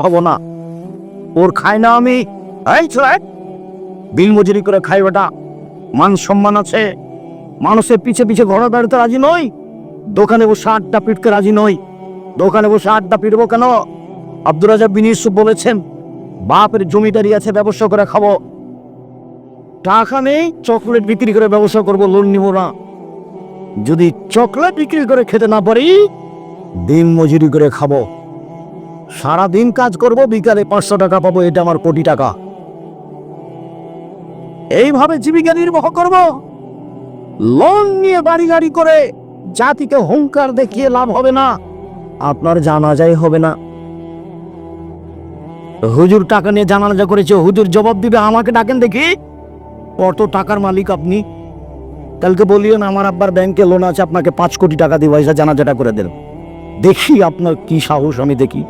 না। ওর খাই না আমি। এই করে খাই বেটা। মান সম্মান আছে। মানুষের পিছে পিছে ঘোরা বেড়াতে রাজি নই। দোকানে বসে আড্ডা পিটতে রাজি নই। দোকানে বসে আড্ডা পিটবো কেন? আব্দুর রাজা বিন ইউসুফ বলেছেন, বাপের জমিদারি আছে, ব্যবসা করে খাব। টাকা নেই, চকলেট বিক্রি করে ব্যবসা করব, লোন নিব না। যদি চকলেট বিক্রি করে খেতে না পারি দিন মজুরি করে খাব। সারা দিন কাজ করব, বিকালে পাঁচশো টাকা পাবো, এটা আমার কোটি টাকা। এইভাবে জীবিকা নির্বাহ করব। লোন নিয়ে বাড়ি গাড়ি করে জাতিকে হুঙ্কার দেখিয়ে লাভ হবে না, আপনার জানাজাই হবে না। হুজুর টাকা নিয়ে জানাজা করেছে, হুজুর জবাব দিবে, আমাকে ডাকেন দেখি। কত টাকার মালিক আপনি? কালকে বলিও না আমার আব্বার ব্যাংকে লোন আছে, আপনাকে পাঁচ কোটি টাকা দিব এসে জানাজাটা করে দেন। দেখি আপনার কি সাহস, আমি দেখি।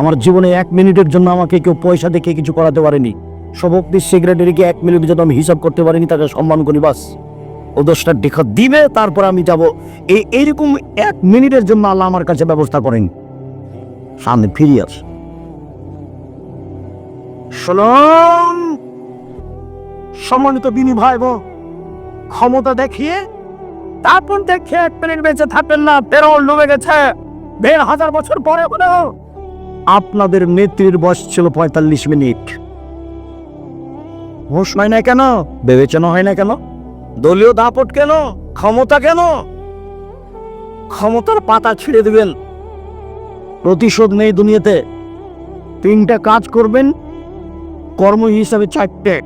আমার জীবনে এক মিনিটের জন্য আমাকে কেউ পয়সা দেখে কিছু করাতে পারেনি। সভাপতি সেক্রেটারিকে এক মিনিট জন্য আমি হিসাব করতে পারিনি, তাকে সম্মান করি, বাস। ও দশটা দেখা দিবে, তারপর আমি যাব। এই এইরকম এক মিনিটের জন্য আল্লাহ আমার কাছে ব্যবস্থা করেন। সামনে ফিরিয়ে আস। শুনুন সম্মানিত বিনি ভাই ক্ষমতা দেখিয়ে, তারপর দেখে এক মিনিট বেঁচে থাকবেন না পেরোল ডুবে গেছে। দেড় হাজার বছর পরে হলেও আপনাদের নেত্রীর বয়স ছিল পঁয়তাল্লিশ মিনিট। হোস হয় না কেন? বিবেচনা হয় না কেন? দলীয় দাপট কেন? ক্ষমতা কেন? ক্ষমতার পাতা ছিঁড়ে দিবেন। প্রতিশোধ নেই দুনিয়াতে। তিনটা কাজ করবেন। কর্ম হিসাবে চারটে।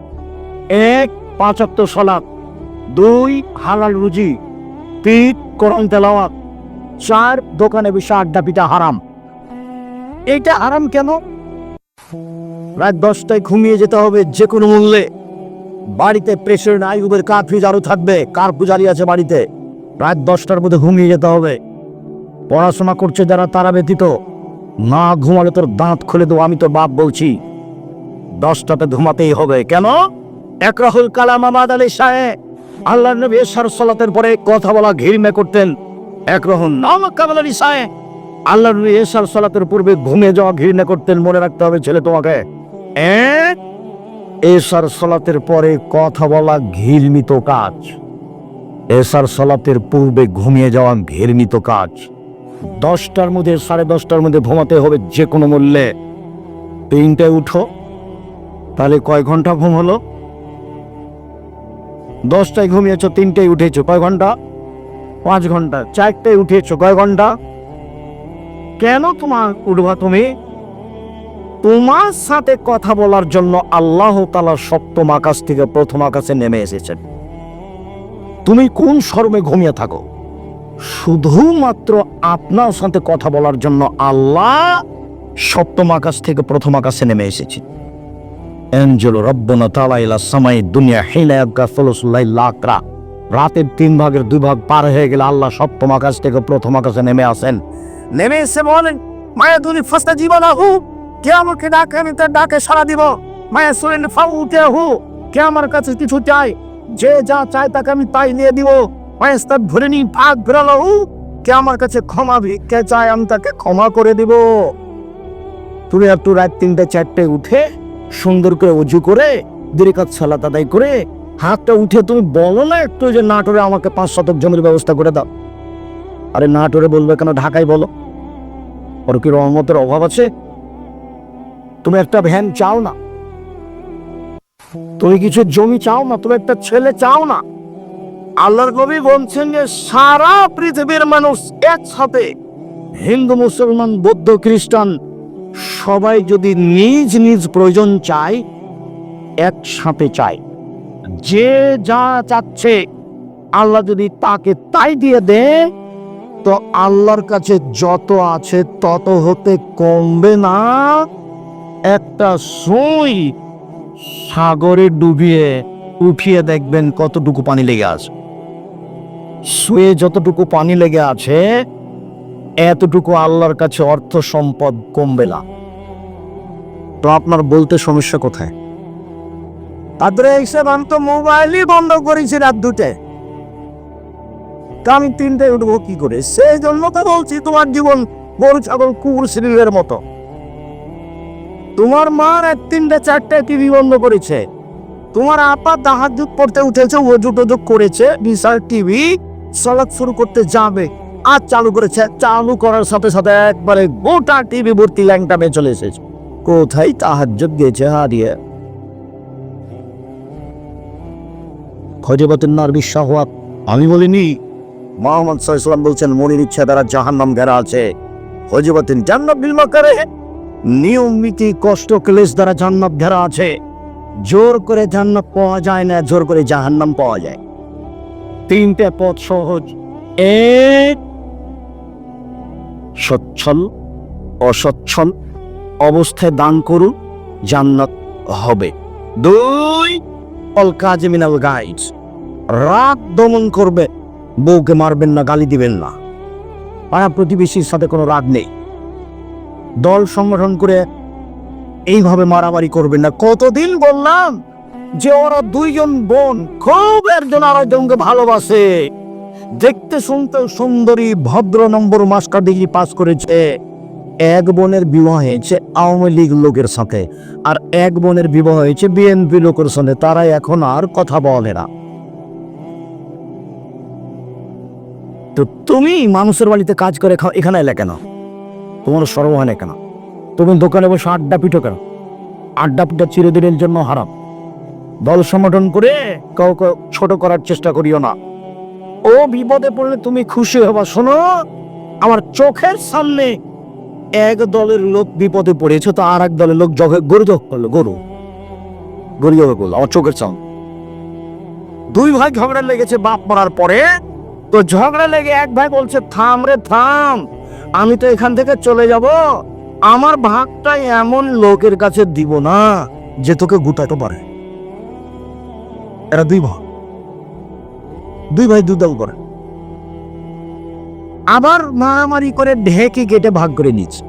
এক পাঁচাত্তর সলাপ দুই, হালাল রুজি। তিন, কোরআন তেলাওয়াত। চার, দোকানে বসে আড্ডা পিটা হারাম। এইটা আরাম কেন? রাত দশটায় ঘুমিয়ে যেতে হবে যে কোনো মূল্যে। বাড়িতে প্রেশার আইয়ুবের কাফি আরও থাকবে, কার পূজারি আছে বাড়িতে? রাত দশটার মধ্যে ঘুমিয়ে যেতে হবে। পড়াশোনা করছে যারা, তারা ব্যতীত, না ঘুমালে তোর দাঁত খুলে দেবো, আমি তোর বাপ বলছি। দশটাতে ঘুমাতেই হবে, কেন? একরাহুল কালাম আমাদ আলী শাহে আল্লাহ নবী এশার সলাতের পরে কথা বলা ঘিরমে করতেন। একরহন নাম কামাল আলী শাহে আল্লাহ নবী এশার সলাতের পূর্বে ঘুমিয়ে যাওয়া, ঘৃণা করতেন, মনে রাখতে হবে ছেলে তোমাকে। এশার সলাতের পরে কথা বলা ঘিরমিত কাজ। এশার সলাতের পূর্বে ঘুমিয়ে যাওয়া ঘিরমিত কাজ। দশটার মধ্যে, সাড়ে দশটার মধ্যে ঘুমাতে হবে যে কোনো মূল্যে। তিনটায় উঠো। তাহলে কয় ঘণ্টা ঘুম হলো? দশটায় ঘুমিয়েছ, তিনটায় উঠেছো, কয় ঘণ্টা? পাঁচ ঘণ্টা। চারটায় উঠেছো, কয় ঘণ্টা? কেন তোমার উঠবা তুমি? তোমার সাথে কথা বলার জন্য আল্লাহ তালা সপ্তম আকাশ থেকে প্রথম আকাশে নেমে এসেছেন। তুমি কোন শর্মে ঘুমিয়ে থাকো? শুধুমাত্র আপনার সাথে কথা বলার জন্য আল্লাহ সপ্তম আকাশ থেকে প্রথম আকাশে নেমে এসেছে এঞ্জেলো রব্বনা তালা ইলা সামাই দুনিয়া হিলা আবগা ফলসুল্লাহ লাকরা রাতের তিন ভাগের দুই ভাগ পার হয়ে গেলে আল্লাহ সপ্তম আকাশ থেকে প্রথম আকাশে নেমে আসেন। নেমে এসে বলেন, মায়া দুনি ফাস্তা জীবন হু কে আমাকে ডাকে, আমি তার ডাকে সারা দিব। মায়া শুনেন ফাউ উঠে হু কে আমার কাছে কিছু চাই যে যা চায় তাকে আমি তাই দিয়ে দিব। মায়া তার ধরে নি ভাগ বেরোলো হু কে আমার কাছে ক্ষমা ভিক্ষে চায়, আমি তাকে ক্ষমা করে দিব। তুমি একটু রাত তিনটে, চারটে উঠে সুন্দর করে উজু করে দীর্ঘাত সালাত আদায় করে, হাতটা উঠে তুমি বলো না একটু যে নাটোরে আমাকে পাঁচ শতক জমির ব্যবস্থা করে দাও। আরে নাটোরে বলবে কেন? ঢাকায় বলো। ওর কি রহমতের অভাব আছে? তুমি একটা ভ্যান চাও না। তুমি কিছু জমি চাও না, তুমি একটা ছেলে চাও না। আল্লাহর কবি বলছেন যে, সারা পৃথিবীর মানুষ একসাথে হিন্দু, মুসলমান, বৌদ্ধ, খ্রিস্টান, সবাই যদি নিজ নিজ প্রয়োজন চায়, একসাথে চায়। যে যা চাচ্ছে, আল্লাহ যদি তাকে তাই দিয়ে দেয় তো আল্লাহর কাছে যত আছে তত হতে কমবে না। একটা সুই সাগরে ডুবিয়ে উঠিয়ে দেখবেন কতটুকু পানি লেগে আছে। সুয়ে যতটুকু পানি লেগে আছে এতটুকু আল্লাহর কাছে অর্থ সম্পদ কমবে না। তো আপনার বলতে সমস্যা কোথায়? তারপরে হিসেব আমি তো মোবাইলই বন্ধ করেছি রাত দুটে তা আমি তিনটে উঠবো কি করে? সেই জন্য তো বলছি, তোমার জীবন গরু, ছাগল, কুকুর সিরিলের মতো। তোমার মা এক তিনটে চারটে টিভি বন্ধ করেছে। তোমার আপা দাহাজুদ পড়তে উঠেছে, ওজু টোজু করেছে, বিশাল টিভি, সলাৎ শুরু করতে যাবে। আর চালু করেছে, চালু করার সাথে সাথে একবারে গোটা টিভি ভর্তি ল্যাংটা মেয়ে চলে এসেছে। কোথায় তাহাজ্জুদ গেছে হারিয়ে খজবতুন নার বিশ্বাহ আমি বলিনি মোহাম্মদ সাল্লাম বলছেন, মনির ইচ্ছা দ্বারা জাহান্নাম ঘেরা আছে। হজিবতিন জান্নাত বিলমা করে নিয়ম নীতি কষ্ট ক্লেশ দ্বারা জান্নাত ঘেরা আছে। জোর করে জান্নাত পাওয়া যায় না, জোর করে জাহান্নাম পাওয়া যায়। তিনটে পথ সহজ। এক, সচ্ছল, অসচ্ছল অবস্থায় দান করুন, জান্নাত হবে। দুই, অল কাজে মিনাল গাইড রাগ দমন করবে। বউকে মারবেন না, গালি দিবেন না। পাড়া প্রতিবেশীর সাথে কোনো রাগ নেই। দল সংগঠন করে এইভাবে মারামারি করবেন না। কতদিন বললাম যে ওরা দুইজন বোন খুব একজন আরেকজনকে ভালোবাসে। দেখতে শুনতে সুন্দরী, ভদ্র নম্বর মাস্টার ডিগ্রি পাস করেছে। এক বোনের বিবাহ হয়েছে আওয়ামী লীগ লোকের সাথে। আর এক বোনের বিবাহ হয়েছে বিএনপি লোকের সঙ্গে তারা এখন আর কথা বলে না। তো তুমি মানুষের বাড়িতে কাজ করে খাও, এখানে এলে কেন? তোমার সর্ব হয় না কেন? তুমি দোকানে বসে আড্ডা পিঠো কেন? আড্ডা পিঠা চিরদিনের জন্য হারাম। দল সংগঠন করে কাউকে ছোট করার চেষ্টা করিও না। ও বিপদে পড়লে তুমি খুশি হবা। শোনো, আমার চোখের সামনে এক দলের লোক বিপদে পড়েছে, তো আর এক দলের লোক জগে গরু জগ করল, গরু। গরু জগে করল, আমার চোখের সামনে। দুই ভাই ঝগড়া লেগেছে, বাপ মারার পরে তো ঝগড়া লেগে এক ভাই বলছে, থাম রে, থাম। আমি তো এখান থেকে চলে যাব। আমার ভাগটা এমন লোকের কাছে দিব না যে তোকে গুটাতে পারে। এরা দুই ভাই দুই ভাই দুদল করে। আবার মারামারি করে ঢেকি কেটে ভাগ করে নিচ্ছে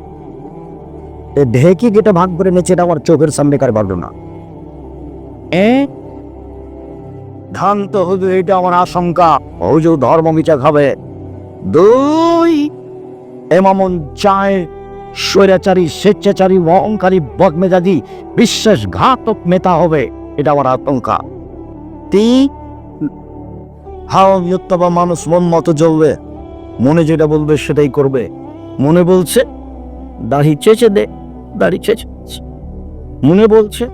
ঢেকি কেটে ভাগ করে নিচ্ছে এটা আমার চোখের সামনে কার ভাগলো না। ধান তো হুজুর এটা আমার আশঙ্কা। হুজুর ধর্ম মিচা খাবে। দুই, এমামন চায় স্বৈরাচারী, স্বেচ্ছাচারী, অহংকারী, বদমেজাজি, বিশ্বাসঘাতক নেতা হবে। এটা আমার আশঙ্কা তিন হাও নিত্যবা মানুষ মন মতো জ্বলবে। মনে যেটা বলবে সেটাই করবে। মনে বলছে, দাড়ি চেঁচে দে, দাড়ি চেঁচে মনে বলছে,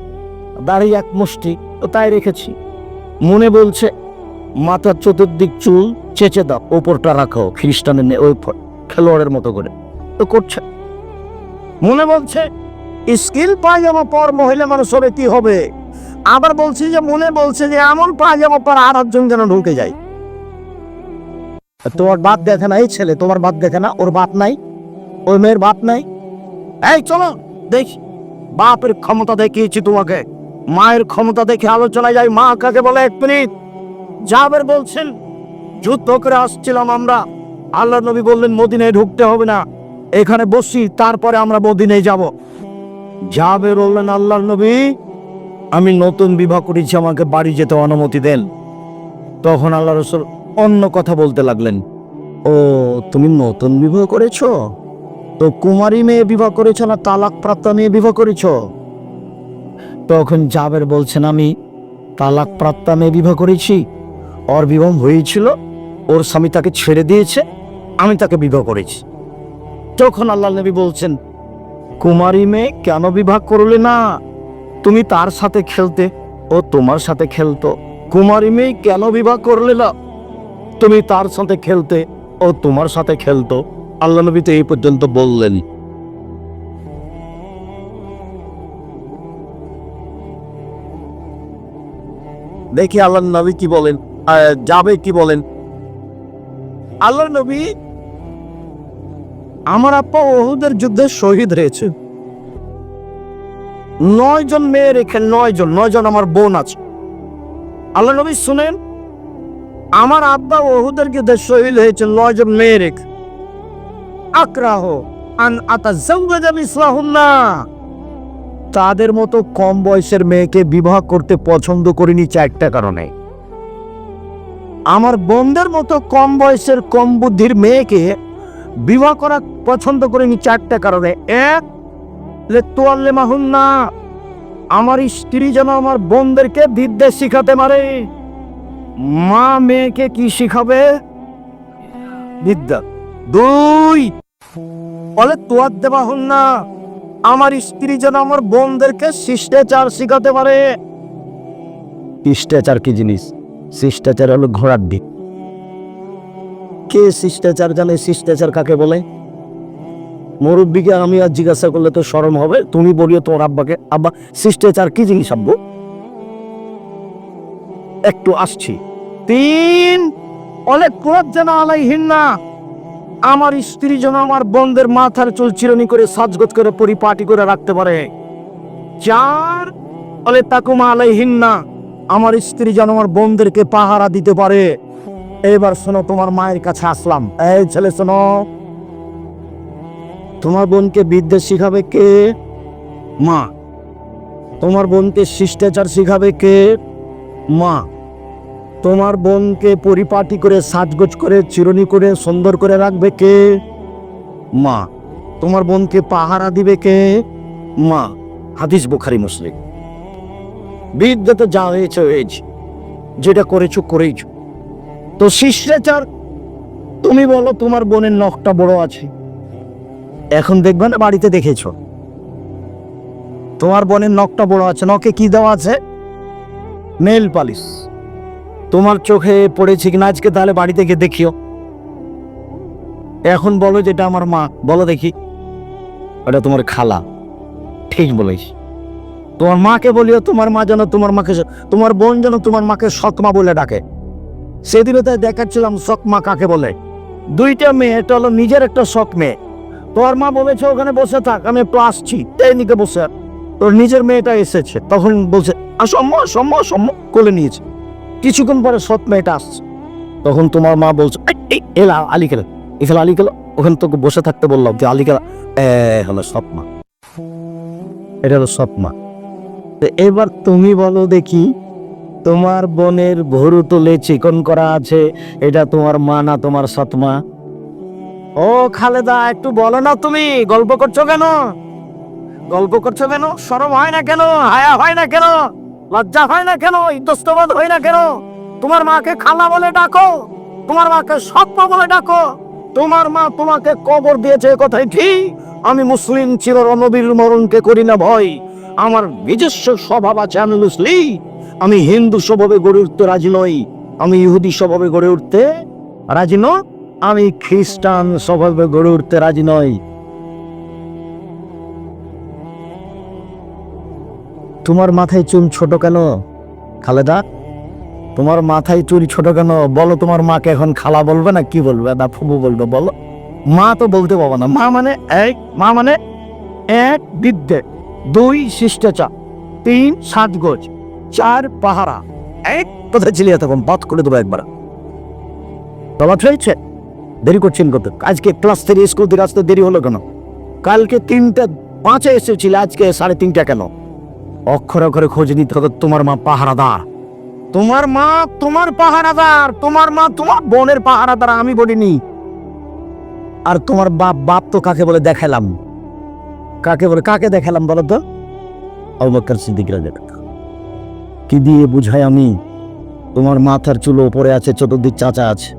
দাড়ি এক মুষ্টি, তো তাই রেখেছি। মনে বলছে, মাথার চতুর্দিক চুল চেঁচে দাও, ওপরটা রাখো খ্রিস্টানের ওই খেলোয়াড়ের মতো করে। তো করছে। মনে বলছে, স্কিল পায়জামা পর মহিলা মানুষ হলে কি হবে? আবার বলছি যে, মনে বলছে যে, এমন পায়জামা পর আর একজন যেন ঢুকে যায়। তোমার বাপ দেখে না, এই ছেলে, তোমার বাপ দেখে না, ওর বাপ নাই, ওই মেয়ের বাপ নাই? এই, চলো, দেখ, বাপের ক্ষমতা দেখিয়েছি তোমাকে। মায়ের ক্ষমতা দেখে আলোচনায় যাই। মা কাকে বলে? এক মিনিট। জাবের বলছেন, যুদ্ধ করে আসছিলাম আমরা। আল্লাহ নবী বললেন, মদিনায় ঢুকতে হবে না। এখানে বসি, তারপরে আমরা মদিনে যাব। জাবের বললেন, আল্লাহ নবী, আমি নতুন বিবাহ করেছি, আমাকে বাড়ি যেতে অনুমতি দেন। তখন আল্লাহ রসুল অন্য কথা বলতে লাগলেন, ও, তুমি নতুন বিবাহ করেছ? তো কুমারী মেয়ে বিবাহ করেছ না তালাক প্রাপ্ত মেয়ে বিবাহ করেছ? তখন জাবের বলছেন, আমি তালাক প্রাপ্তা মেয়ে বিবাহ করেছি। ওর বিবাহ হয়েছিল, ওর স্বামী তাকে ছেড়ে দিয়েছে, আমি তাকে বিবাহ করেছি। তখন আল্লাহ নবী বলছেন, কুমারী মেয়ে, কেন বিবাহ করলে না? তুমি তার সাথে খেলতে ও তোমার সাথে খেলতো। কুমারী মেয়ে, কেন বিবাহ করলে না? তুমি তার সাথে খেলতে ও তোমার সাথে খেলতো। আল্লাহ নবী তো এই পর্যন্ত বললেন। দেখি আল্লাহ নবী কি বলেন যাবে কি বলেন। আল্লাহ নবী আমার আপা ওহুদের যুদ্ধে শহীদ হয়েছে। নয় জন মেয়ে রেখে নয় জন নয় জন আমার বোন আছে। আল্লাহ নবী শুনেন, আমার আব্বা ওহুদের যুদ্ধে শহীদ হয়েছে, নয় জন মেয়ে রেখে আক্রাহ আন আতা আতাজাওয়াজা মিসলাহুন্না। তাদের মতো কম বয়সের মেয়েকে বিবাহ করতে পছন্দ করিনি চারটা কারণে। আমার বোনদের মতো কম বয়সের কম বুদ্ধির মেয়েকে বিবাহ করা পছন্দ করিনি চারটা কারণে। এক তোয়াল্লে মাহুন না আমার স্ত্রী যেন আমার বোনদেরকে বিদ্যে শিখাতে পারে। মা মেয়েকে কি শিখাবে? বিদ্যা। দুই বলে তোয়ার দেওয়া হন না আমার স্ত্রী যেন আমার বোনদেরকে শিষ্টাচার শিখাতে পারে। শিষ্টাচার কি জিনিস? শিষ্টাচার হলো ঘোড়ার দিক কে শিষ্টাচার জানে? শিষ্টাচার কাকে বলে? মুরব্বীকে আমি আর জিজ্ঞাসা করলে তো শরম হবে। তুমি বলিও তোমার আব্বাকে আব্বা শিষ্টাচার কি জিনিস আব্বু? একটু আসছি। তিন অনেক ক্রোধ যেন আলাইহীন না আমার স্ত্রী যেন আমার বন্ধের মাথার চুল চিরনি করে সাজগত করে পরিপাটি করে রাখতে পারে। চার বলে তাকুমা না আমার স্ত্রী যেন আমার বোনদেরকে পাহারা দিতে পারে। এবার শোনো, তোমার মায়ের কাছে আসলাম। এই ছেলে, শোনো। তোমার বোনকে বিদ্যা শিখাবে কে? মা। তোমার বোনকে শিষ্টাচার শিখাবে কে? মা। তোমার বোনকে পরিপাটি করে সাজগোজ করে, চিরনি করে, সুন্দর করে রাখবে কে? মা, তোমার বোনকে পাহারা দিবে কে? মা, হাদিস বুখারি, মুসলিম। বিদ্যা তো যা হয়েছে হয়েছে, যেটা করেছ করেইছো। তো শিষ্টাচার, তুমি বলো তোমার বোনের নখটা বড় আছে। এখন দেখবে না বাড়িতে দেখেছ? তোমার বোনের নখটা বড় আছে, নখে কি দেওয়া আছে? Nail polish. তোমার চোখে পড়েছে কিনা? আজকে তাহলে বাড়িতে গিয়ে দেখিও। এখন বলো যেটা আমার মা। বলো দেখি। ওটা তোমার খালা। ঠিক বলেছি। তোমার মাকে বলিও তোমার মা যেন তোমার মাকে তোমার বোন যেন তোমার মাকে সৎমা বলে ডাকে। সেদিনও তাই দেখাচ্ছিলাম মা কাকে বলে। দুইটা মেয়ে, এটা হলো নিজের একটা শখ মেয়ে। তোর মা বলেছে, ওখানে বসে থাক, আমি একটু আসছি। নিকে বসে। তোর নিজের মেয়েটা এসেছে। তখন বলছে সম্ম সম্ম সম্ম কোলে নিয়েছে। কিছুক্ষণ পরে সৎ মেয়েটা আসছে। তখন তোমার মা বলছে "এই, এই, এলা আলি খেলে। এখানে আলি খেলো ওখানে তোকে বসে থাকতে বললাম যে আলি খেলা হলো সৎ মা। এটা হলো সৎ মা। তো এবার তুমি বলো দেখি তোমার বোনের ভরু তুলে চিকন করা আছে? এটা তোমার মা না তোমার সৎমা ও খালেদা একটু বলো না তুমি গল্প করছ কেন? গল্প করছ কেন? সরম হয় না কেন? হায়া হয় না কেন? লজ্জা হয় না কেন? ইতস্তবাদ হয় না কেন? তোমার মাকে খালা বলে ডাকো। তোমার মাকে সৎমা বলে ডাকো। তোমার মা তোমাকে কবর দিয়েছে কথাই ঠিক। আমি মুসলিম চির রণবীর মরণকে করি না ভয়। আমার নিজস্ব স্বভাব আছে, আমি মুসলিম। আমি হিন্দু স্বভাবে গড়ে উঠতে রাজি নই। আমি ইহুদি স্বভাবে গড়ে উঠতে রাজি নই। আমি খ্রিস্টান স্বভাবে গড়ে উঠতে রাজি নই। তোমার মাথায় চুল ছোট কেন? খালেদা, তোমার মাথায় চুল ছোট কেন? বলো তোমার মাকে এখন খালা বলবে না কি বলবে? না ফুবু বলবে, বলো। মা তো বলতে পারব না। মা মানে এক, মা মানে এক বিদ্যে দুই শিষ্টাচার, তিন সাজগোজ, চার পাহারা। এক কোথায় ছিলি তখন বাদ করে দেবো একবার। তোমার হয়েছে দেরি করছেন কত? আজকে ক্লাস থ্রি স্কুল থেকে আসতে দেরি হলো কেন? কালকে তিনটা, পাঁচে এসেছিল, আজকে সাড়ে তিনটা কেন? অক্ষরে অক্ষরে খোঁজ নিতে হতো তোমার মা পাহারাদার। তোমার মা, তোমার পাহারাদার, তোমার মা, তোমার বোনের পাহারাদার, আমি বলিনি। আর তোমার বাপ বাপ তো কাকে বলে দেখালাম? কাকে বলে, কাকে দেখালাম বলো তো? অবকার সিদ্দিক রাজা কি দিয়ে বুঝাই আমি? তোমার মাথার চুলো উপরে আছে, চতুর্দিক চাচা আছে।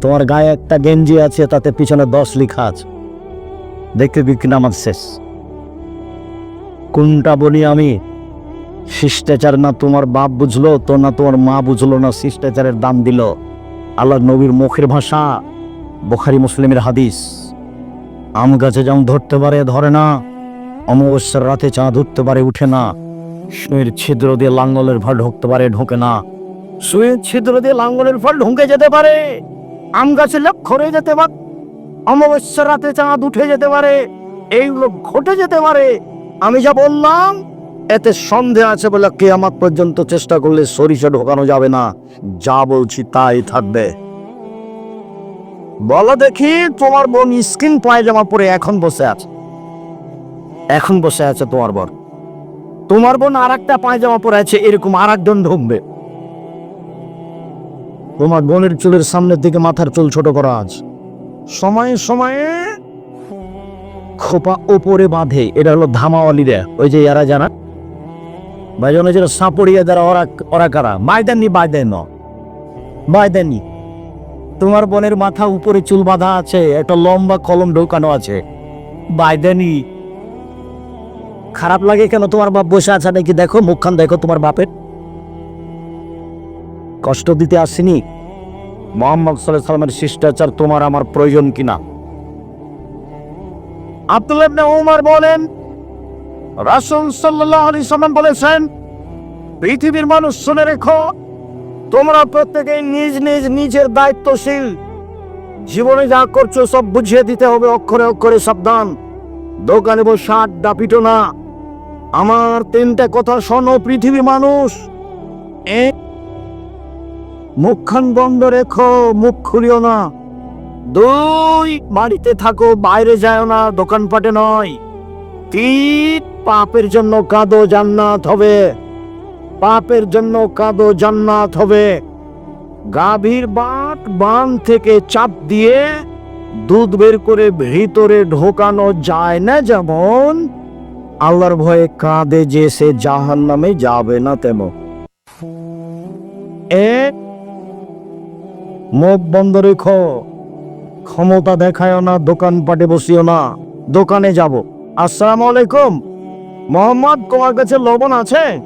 তোমার গায়ে একটা গেঞ্জি আছে, তাতে পিছনে দশ লিখা আছে। দেখতে বিক্রি নামাজ শেষ। কোনটা বলি আমি? শিষ্টাচার না তোমার বাপ বুঝলো, তো না তোমার মা বুঝলো, না শিষ্টাচারের দাম দিল। আল্লাহ নবীর মুখের ভাষা, বোখারি মুসলিমের হাদিস। আম গাছে যেমন ধরতে পারে, ধরে না। অমাবস্যার রাতে চাঁদ উঠতে পারে, উঠে না। সুয়ের ছিদ্র দিয়ে লাঙ্গলের ফল ঢুকতে পারে, ঢোকে না। সুয়ের ছিদ্র দিয়ে লাঙ্গলের ফল ঢুকে যেতে পারে। আম গাছে লক্ষ্য হয়ে যেতে পারে। অমাবস্যার রাতে চাঁদ উঠে যেতে পারে। এইগুলো ঘটে যেতে পারে। আমি যা বললাম, এতে সন্দেহ আছে বলে কে আমার পর্যন্ত চেষ্টা করলে সরিষা ঢোকানো যাবে না। যা বলছি তাই থাকবে। বলো দেখি, তোমার বোন স্কিন পায়জামা পরে এখন বসে আছে। এখন বসে আছে তোমার বোন। তোমার বোন আর একটা পায়জামা পরে আছে, এরকম আর একজন ঢুকবে। তোমার বোনের চুলের সামনের দিকে মাথার চুল ছোট করা আছে। সময়ে সময়ে খোপা ওপরে বাঁধে, এটা হলো ধামাওয়ালিরা ওই যে এরা জানা ভাইজন যেটা সাপড়িয়া যারা ওরা ওরা কারা? বাইদেননি বাইদেন বাইদেননি তোমার বোনের মাথা উপরে চুল বাঁধা আছে, একটা লম্বা কলম ঢোকানো আছে। বাইদেনি খারাপ লাগে কেন তোমার বাপ বসে আছে নাকি? দেখো, মুখখান দেখো তোমার বাপের। কষ্ট দিতে আসেনি। মোহাম্মদ সাল্লাহ সাল্লামের শিষ্টাচার তোমার আমার প্রয়োজন কিনা? আব্দুল্লাহ ইবনে উমর বলেন, রাসূল সাল্লাল্লাহু আলাইহি সাল্লাম বলেছেন, পৃথিবীর মানুষ শুনে রেখো, তোমরা প্রত্যেকেই নিজ নিজ নিজের দায়িত্বশীল। জীবনে যা করছ সব বুঝিয়ে দিতে হবে, অক্ষরে অক্ষরে সাবধান। দোকানে বসে আড্ডা পিটো না। আমার তিনটা কথা শোনো, পৃথিবী মানুষ। মুখখান বন্ধ রেখো, মুখ খুলিও না। দুই বাড়িতে থাকো, বাইরে যায় না, দোকানপাটে নয়। তিন, পাপের জন্য কাঁদো, জান্নাত হবে। পাপের জন্য কাঁদো, জান্নাত হবে। গাভীর বাট বান থেকে চাপ দিয়ে দুধ বের করে ভিতরে ঢোকানো যায় না যেমন আল্লাহর ভয়ে কাঁদে যে সে জাহান নামে যাবে না তেমন। এক মুখ বন্ধ রেখো। ক্ষমতা দেখায় না দোকানপাটে বসিও না, দোকানে যাব। আসসালাম আলাইকুম। মোহাম্মদ, তোমার কাছে লবণ আছে?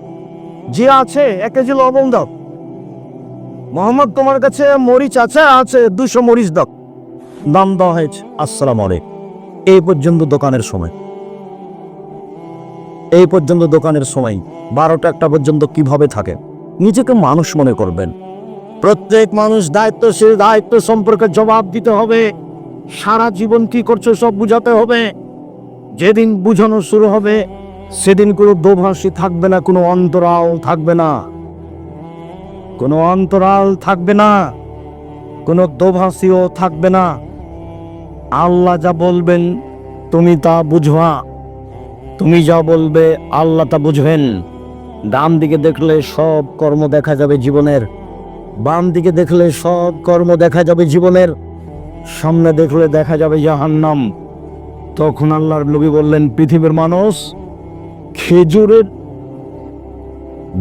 জি, আছে। এক কেজি লবণ দাও। মোহাম্মদ, তোমার কাছে মরিচ আছে? আছে, দুশো মরিচ দাও। দাম দেওয়া হয়েছে। আসসালাম আলাইকুম। এই পর্যন্ত দোকানের সময়। এই পর্যন্ত দোকানের সময়। বারোটা একটা পর্যন্ত কীভাবে থাকে? নিজেকে মানুষ মনে করবেন। প্রত্যেক মানুষ দায়িত্বশীল, দায়িত্ব সম্পর্কে জবাব দিতে হবে। সারা জীবন কি করছ সব বুঝাতে হবে। যেদিন বুঝানো শুরু হবে, সেদিন কোনো দোভাষী থাকবে না, কোনো অন্তরাল থাকবে না। কোনো অন্তরাল থাকবে না, কোনো দোভাষীও থাকবে না। আল্লাহ যা বলবেন, তুমি তা বুঝবা। তুমি যা বলবে, আল্লাহ তা বুঝবেন। ডান দিকে দেখলে সব কর্ম দেখা যাবে জীবনের। বাম দিকে দেখলে সব কর্ম দেখা যাবে জীবনের, সামনে দেখলে দেখা যাবে জাহান্নাম। তখন আল্লাহর নবী বললেন, পৃথিবীর মানুষ খেজুরের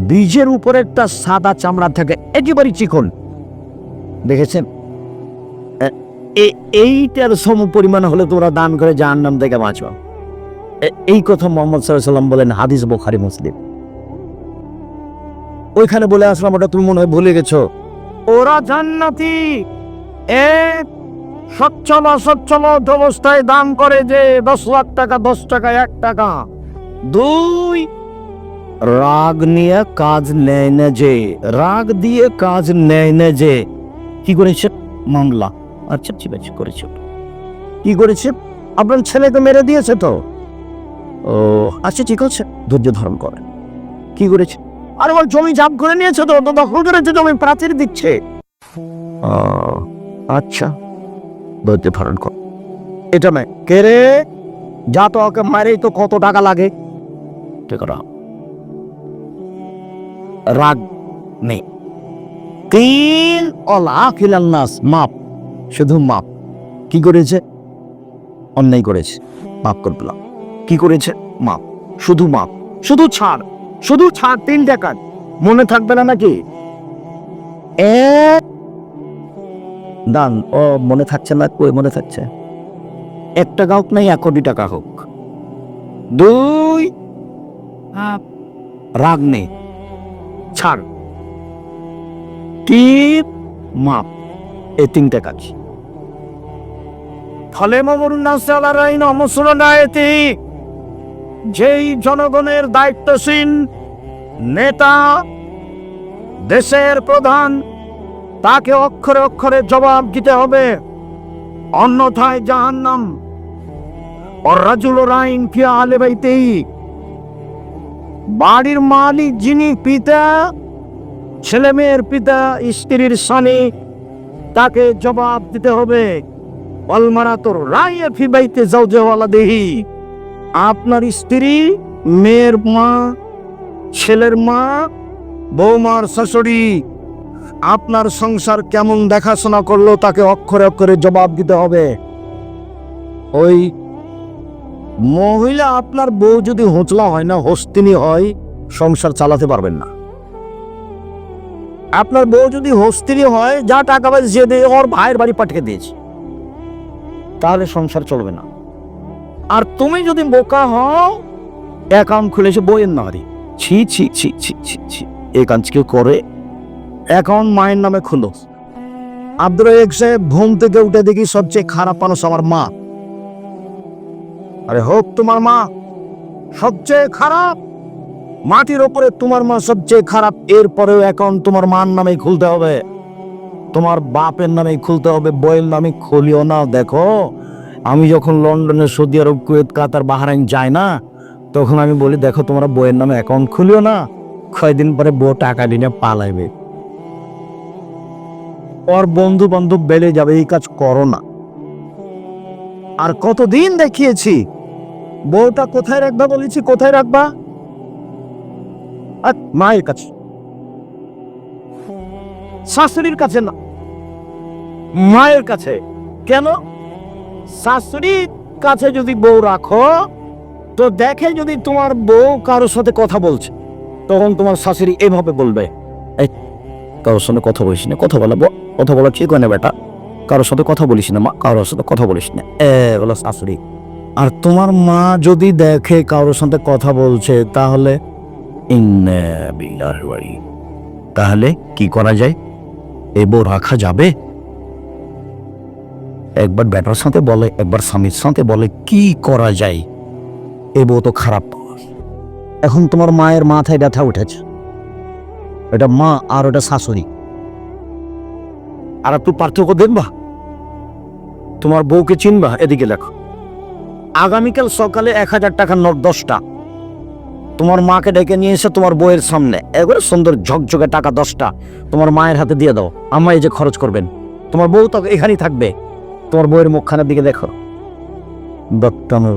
বীজের উপর একটা সাদা চামড়া থাকে, একেবারে চিকন। দেখেছেন? এইটার সম পরিমাণ হলে তোমরা দান করে জাহান্নাম থেকে বাঁচো এই কথা মোহাম্মদ সাল্লাম বলেন, হাদিস বোখারি, মুসলিম। ওইখানে বলে আসলাম, ওটা তুমি মনে হয় ভুলে গেছো। ওরা জান্নাতি। এক সচ্ছল অসচ্ছল অবস্থায় দান করে যে দশ লাখ টাকা, দশ টাকা, এক টাকা। দুই, রাগ নিয়ে কাজ নেয় না যে। রাগ দিয়ে কাজ নেয় না যে। কি করেছে? মামলা। আচ্ছা ঠিক আছে, করেছে কি করেছে? আপনার ছেলেকে মেরে দিয়েছে তো? ও আচ্ছা ঠিক আছে। ধৈর্য ধারণ করেন। কি করেছে? আরে ওর জমি জাপ করে নিয়েছে তো তো দখল করেছে জমি প্রাচীর দিচ্ছে। আচ্ছা ধৈর্য ধারণ কর এটা নয় কে রে? যা তো ওকে মারেই তো কত টাকা লাগে। ঠিক রাগ নেই। তিন অলা খিলান্নাস মাপ। শুধু মাপ। কি করেছে? অন্যায় করেছে। মাপ করে দিলাম কি করেছে? মাপ। শুধু মাপ। শুধু ছাড়। শুধু ছাড় তিন টাকা মনে থাকবে না নাকি? এক। দান ও মনে থাকছে না কই মনে থাকছে? এক টাকা হোক নাই এক কোটি টাকা হোক। দুই। রাগ নেই। ছাড়। তিন। মাপ। এই তিনটা কাজ। ফলে মমরুন্নাসালারাইন অমসুরানায়তি যেই জনগণের দায়িত্বশীল নেতা, দেশের প্রধান, তাকে অক্ষরে অক্ষরে জবাব দিতে হবে। অন্যথায় জাহান্নাম। অরাজুল রাইন ফিয়া আলে বাইতেই বাড়ির মালিক যিনি পিতা ছেলে মেয়ের পিতা, স্ত্রীর স্বামী, তাকে জবাব দিতে হবে। অলমারা তোর রায় ফিবাইতে যাও যেওয়ালা দেহি আপনার স্ত্রী, মেয়ের মা, ছেলের মা, বৌমার শাশুড়ি, আপনার সংসার কেমন দেখাশোনা করল তাকে অক্ষরে অক্ষরে জবাব দিতে হবে। ওই মহিলা আপনার বউ যদি হোঁচলা হয় না, হস্তিনী হয়, সংসার চালাতে পারবেন না। আপনার বউ যদি হস্তিনী হয়, যা টাকা পয়সা দিয়ে ওর ভাইয়ের বাড়ি পাঠিয়ে দিয়েছে। তাহলে সংসার চলবে না। আর তুমি যদি বোকা হও অ্যাকাউন্ট খুলেছে বইয়ের নারী ছি ছি ছি ছি ছি ছি। এই কাজ কেউ করে? অ্যাকাউন্ট মায়ের নামে খুলো। এক সাহেব, ঘুম থেকে উঠে দেখি সবচেয়ে খারাপ মানুষ আমার মা। আরে হোক, তোমার মা সবচেয়ে খারাপ? মাটির ওপরে তোমার মা সবচেয়ে খারাপ, এরপরেও অ্যাকাউন্ট তোমার মার নামে খুলতে হবে। তোমার বাপের নামে খুলতে হবে, বইয়ের নামে খুলিও না, দেখো। আমি যখন লন্ডনে, Saudi Arab, Kuwait, Qatar, Bahrain যাই না, তখন আমি বলি, দেখো, তোমরা বইয়ের নামে অ্যাকাউন্ট খুলিও না, কয়দিন পরে বউ টাকা দিনে পালাইবে। ওর বন্ধু বান্ধব বেড়ে যাবে, এই কাজ করো না। আর কতদিন দেখিয়েছি, বউটা কোথায় রাখবা বলেছি, কোথায় রাখবা? মায়ের কাছে। শাশুড়ির কাছে না, মায়ের কাছে। কেন? শাশুড়ির কাছে যদি বউ রাখো, তো দেখে যদি তোমার বউ কারোর সাথে কথা বলছে, তখন তোমার শাশুড়ি এভাবে বলবে কারোর সঙ্গে কথা বলিস না, কথা বলা কথা বলা ঠিক হয় না বেটা। কারোর সাথে কথা বলিস না মা, কারোর সাথে কথা বলিস না। এ, বলো শাশুড়ি, আর তোমার মা যদি দেখে কারোর সাথে কথা বলছে, তাহলে তাহলে কি করা যায়? এ বউ রাখা যাবে? একবার বেটার সাথে বলে, একবার স্বামীর সাথে বলে, কি করা যায়? এ বউ তো খারাপ এখন তোমার মায়ের মাথায় ব্যথা উঠেছে। এটা মা আর ওটা শাশুড়ি। আর একটু পার্থক্য দেখবা। তোমার বউকে চিনবা, এদিকে লেখো আগামীকাল সকালে এক হাজার টাকার নোট দশটা। তোমার মাকে ডেকে নিয়ে এসে তোমার বউয়ের সামনে। একবারে সুন্দর ঝকঝকে টাকা দশটা তোমার মায়ের হাতে দিয়ে দাও। এই যে খরচ করবেন। তোমার বউ তো এখানেই থাকবে। তোমার বউয়ের মুখখানের দিকে দেখো। দত্তানো,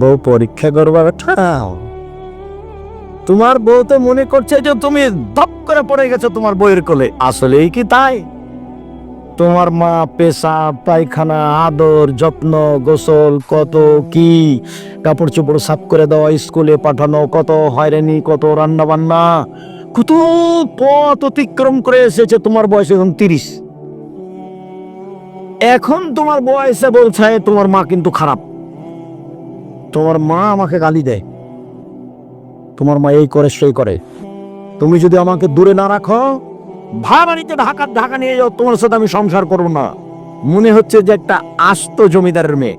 বউ পরীক্ষা করবার ঠাও। তোমার বউ তো মনে করছে যে তুমি ধপ করে পড়ে গেছো তোমার বইয়ের কোলে। আসলেই কি তাই? তোমার মা পেশা, পায়খানা, আদর, যত্ন, গোসল, কত কি? কাপড় চোপড় সাফ করে দেওয়া স্কুলে পাঠানো, কত হয়রানি, কত রান্না বান্না কত পথ অতিক্রম করে এসেছে তোমার বয়স এখন তিরিশ। এখন তোমার বয়সে বলছে, তোমার মা কিন্তু খারাপ। তোমার মা আমাকে গালি দেয়। তোমার মা এই করে, সেই করে। তুমি যদি আমাকে দূরে না রাখো ভাড়ানিতে ঢাকা ঢাকা নিয়ে যাও, তোমার সাথে আমি সংসার করব না। মনে হচ্ছে যে একটা আস্ত জমিদারের মেয়ে।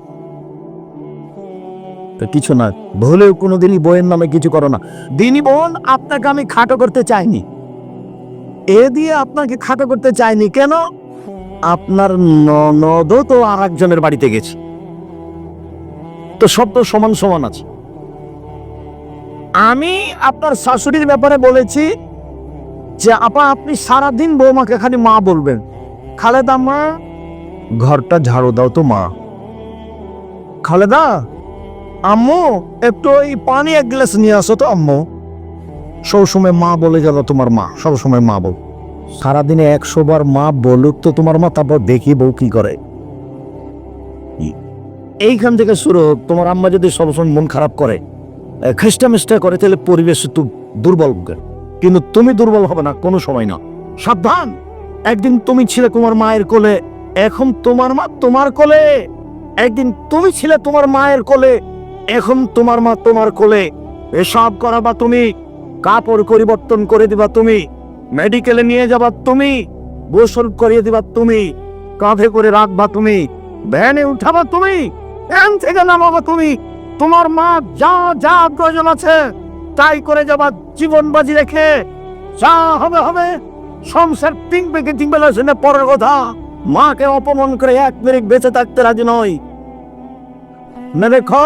তো কিছু না, ভুলেও কোনোদিনই বইয়ের নামে কিছু করো না। দিনই বোন, আপনাকে আমি খাটো করতে চাইনি। এ দিয়ে আপনাকে খাটো করতে চাইনি। কেন? আপনার ননদও তো আর একজনের বাড়িতে গেছে। তো সব তো সমান সমান আছে। আমি আপনার শাশুড়ির ব্যাপারে বলেছি যে, আপা, আপনি সারাদিন বৌমাকে খালি মা বলবেন। খালেদা মা, ঘরটা ঝাড়ু দাও তো মা। খালেদা, আম্মু, একটু ওই পানি এক গ্লাস নিয়ে আসো তো, আম্মু। সবসময় মা বলে গেল তোমার মা, সবসময় মা বল। সারাদিনে একশো বার মা বলুক তো তোমার মা, তারপর দেখি বউ কি করে। এইখান থেকে শুরু তোমার আম্মা যদি সবসময় মন খারাপ করে খ্রিস্টা মিস্টা করে, তাহলে পরিবেশ একটু দুর্বল কিন্তু তুমি দুর্বল হবে না, কোনো সময় না। সাবধান! একদিন তুমি ছিলে তোমার মায়ের কোলে, এখন তোমার মা তোমার কোলে। একদিন তুমি ছিলে তোমার মায়ের কোলে, এখন তোমার মা তোমার কোলে। এসব করাবা তুমি, কাপড় পরিবর্তন করে দিবা তুমি। মেডিকেলে নিয়ে যাবা তুমি, গোসল করিয়ে দিবা তুমি, কাঁধে করে রাখবা তুমি, ভ্যানে উঠাবা তুমি ভ্যান থেকে নামাবা তুমি। তোমার মা যা যা প্রয়োজন আছে, তাই করে যাবা জীবন বাজি রেখে। যা হবে হবে। সংসার টিংবে কি টিংবে পরের কথা। মাকে অপমান করে এক মিনিট বেঁচে থাকতে রাজি নয়। না দেখো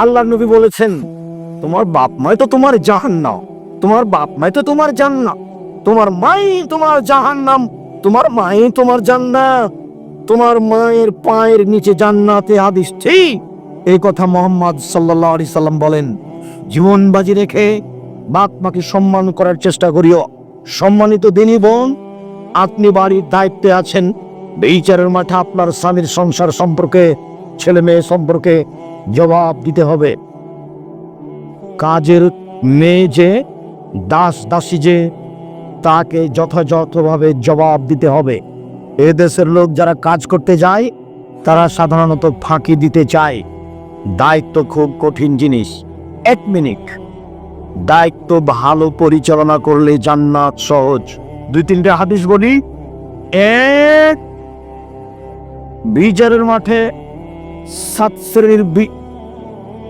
আল্লাহ নবী বলেছেন, তোমার বাপ মাই তো তোমার জাহান্নাম। তোমার বাপ মাই তো তোমার জান্নাত। তোমার মাই তোমার জাহান্নাম, তোমার মাই তোমার জান্নাত, তোমার মায়ের পায়ের নিচে জান্নাতে হাদিস ঠিক এই কথা মোহাম্মদ সাল্লাল্লাহু আলাইহি সাল্লাম বলেন। জীবন বাজি রেখে বাপ মাকে সম্মান করার চেষ্টা করিও। সম্মানিত দিনী বোন, আপনি বাড়ির দায়িত্বে আছেন। বিচারের মাঠে আপনার স্বামীর সংসার সম্পর্কে, ছেলে মেয়ে সম্পর্কে জবাব দিতে হবে। কাজের মেয়ে যে, দাস দাসী যে তাকে যথাযথভাবে জবাব দিতে হবে। এ দেশের লোক যারা কাজ করতে যায়, তারা সাধারণত ফাঁকি দিতে চায়। দায়িত্ব খুব কঠিন জিনিস। এক মিনিট। দায়িত্ব ভালো পরিচালনা করলে জান্নাত সহজ। দুই তিনটে হাদিস বলি। এক, বিচারের মাঠে সাত শ্রেণির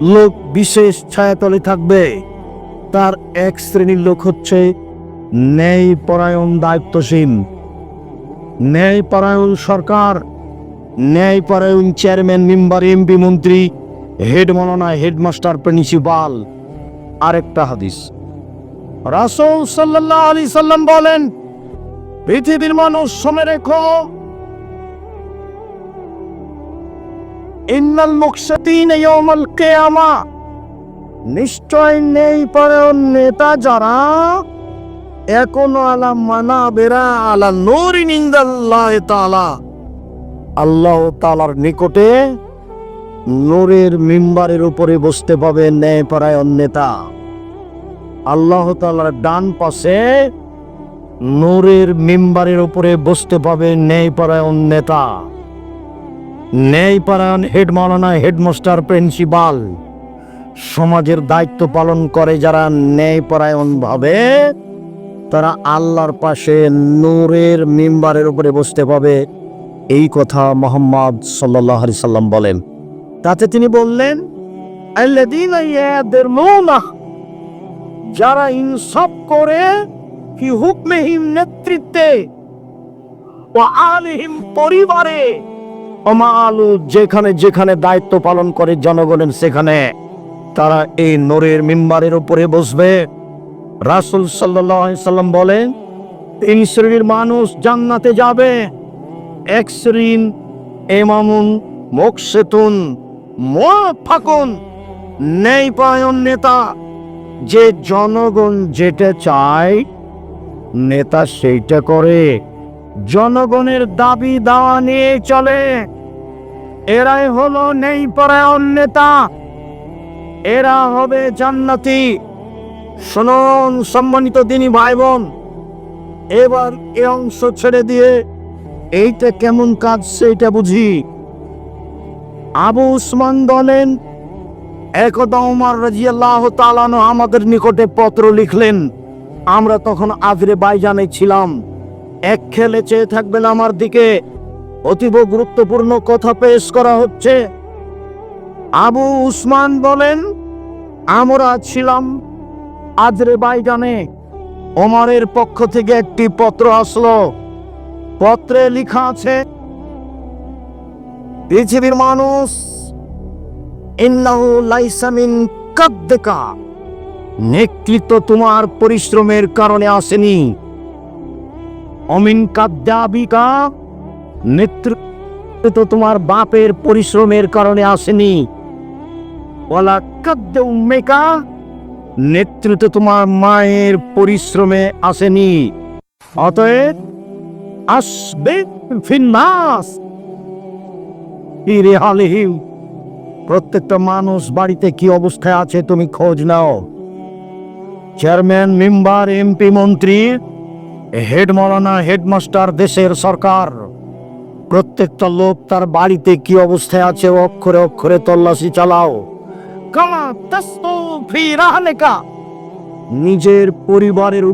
লোক বিশেষ ছায়াতলে থাকবে। তার এক শ্রেণির লোক হচ্ছে ন্যায় পরায়ণ দায়িত্বশীল ন্যায় পরায়ণ সরকার ন্যায় পরায়ণ চেয়ারম্যান, মেম্বার, এমপি, মন্ত্রী, হেড মনানা হেডমাস্টার, প্রিন্সিপাল। আরেকটা হাদিস। রাসূল সাল্লাল্লাহু আলাইহি সাল্লাম বলেন, পৃথিবীর মানুষ শুনে রেখো, ইন্নাল মুকসাতিন ইয়াউমাল কিয়ামা। নিশ্চয় নেই পরায়ণ নেতা যারা এখনও আলা মানা বেরা আলা নূরিন ইনদাল্লাহ তাআলা। আল্লাহ তাআলার নিকটে নূরের মিম্বারের উপরে বসতে পাবে ন্যায় পরায়ণ নেতা। আল্লাহ তাআলার ডান পাশে নূরের মিম্বারের উপরে বসতে পাবে ন্যায় পরায়ণ নেতা। ন্যায় পরায়ণ হেড মাওলানা, হেডমাস্টার প্রিন্সিপাল। সমাজের দায়িত্ব পালন করে যারা ন্যায় পরায়ণ ভাবে তারা আল্লাহর পাশে নূরের মিম্বারের উপরে বসতে পাবে। এই কথা মোহাম্মদ সাল্লাহ আলি সাল্লাম বলেন। তাতে তিনি বললেন যারা ইনসাফ করে কি হুকমেহিম নেতৃত্বে ও আলিহিম পরিবারে, ওমা আলু যেখানে যেখানে দায়িত্ব পালন করে জনগণের সেখানে, তারা এই নোরের মিম্বারের উপরে বসবে। রাসুল সাল্লাম বলেন, তিন শ্রেণির মানুষ জান্নাতে যাবে। এক শ্রেণির এমামুন মোকসেতুন ফাকুন নেই পায়ন নেতা। যে জনগণ যেটা চায়, নেতা সেইটা করে। জনগণের দাবি দাওয়া নিয়ে চলে। এরাই হলো নেই পরায়ণ নেতা। এরা হবে জান্নাতি। শুনুন, সম্মানিত দিনী ভাই বোন এবার এ অংশ ছেড়ে দিয়ে এইটা কেমন কাজ সেইটা বুঝি। আবু উসমান বলেন, একদা উমার রাজিয়াল্লাহ তালানো আমাদের নিকটে পত্র লিখলেন, আমরা তখন আজরে বাইজানে ছিলাম। এক খেলে চেয়ে থাকবেন আমার দিকে, অতীব গুরুত্বপূর্ণ কথা পেশ করা হচ্ছে। আবু উসমান বলেন, আমরা ছিলাম আজরে বাইজানে ওমরের পক্ষ থেকে একটি পত্র আসলো। পত্রে লেখা আছে, পৃথিবীর মানুষ, ইন্নাহু লাইসা মিন কাদ্দেকা। নেতৃত্ব তোমার পরিশ্রমের কারণে আসেনি। অমিন কাদ্যাবিকা নেতৃত্ব তোমার বাপের পরিশ্রমের কারণে আসেনি। ওলা কাদ্য নেতৃত্ব তোমার মায়ের পরিশ্রমে আসেনি। অতএব আসবে ফিন্নাস প্রত্যেকটা মানুষ বাড়িতে কি অবস্থায় আছে তুমি খোঁজ নাও। চেয়ারম্যান, মেম্বার, এমপি, মন্ত্রী, হেড মৌলানা, হেডমাস্টার, দেশের সরকার, প্রত্যেকটা লোক তার বাড়িতে কি অবস্থায় আছে অক্ষরে অক্ষরে তল্লাশি চালাও। কামা তাস্তু ফি রাহলিকা নিজের পরিবারের